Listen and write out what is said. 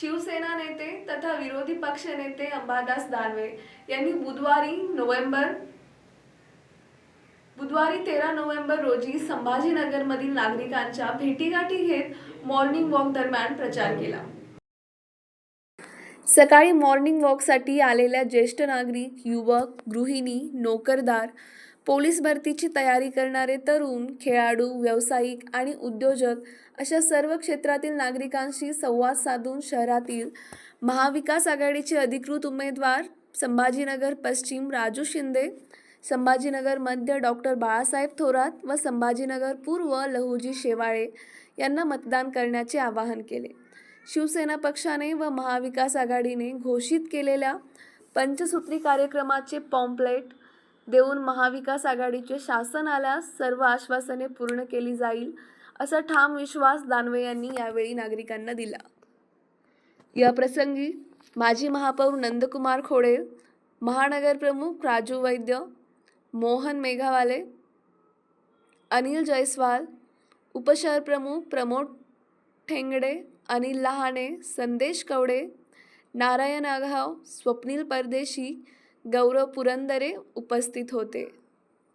शिवसेना नेते तथा विरोधी पक्ष नेते अंबादास दानवे यांनी बुधवारी नोव्हेंबर बुधवारी तेरा नोव्हेंबर रोजी संभाजीनगरमधील नागरिकांच्या भेटीगाठी घेत मॉर्निंग वॉक दरम्यान प्रचार केला. सकाळी मॉर्निंग वॉकसाठी आलेल्या ज्येष्ठ नागरिक युवक गृहिणी नोकरदार पोलीस भरतीची तयारी करणारे तरुण खेळाडू व्यावसायिक आणि उद्योजक अशा सर्व क्षेत्रातील नागरिकांशी संवाद साधून शहरातील महाविकास आघाडीचे अधिकृत उमेदवार संभाजीनगर पश्चिम राजू शिंदे संभाजीनगर मध्य डॉक्टर बाळासाहेब थोरात व संभाजीनगर पूर्व लहुजी शेवाळे यांना मतदान करण्याचे आवाहन केले. शिवसेना पक्षाने व महाविकास आघाडीने घोषित केलेल्या पंचसूत्री कार्यक्रमाचे पॉम्पलेट देऊन महाविकास आघाडीचे शासन आल्यास सर्व आश्वासने पूर्ण केली जाईल असा ठाम विश्वास दानवे यांनी यावेळी नागरिकांना दिला. या प्रसंगी माजी महापौर नंदकुमार खोडे महानगरप्रमुख राजू वैद्य मोहन मेघावाले अनिल जयस्वाल उपशहरप्रमुख प्रमोद ठेंगडे अनिल लहाणे संदेश कवडे नारायण आघाव स्वप्नील परदेशी गौरव पुरंदरे उपस्थित होते.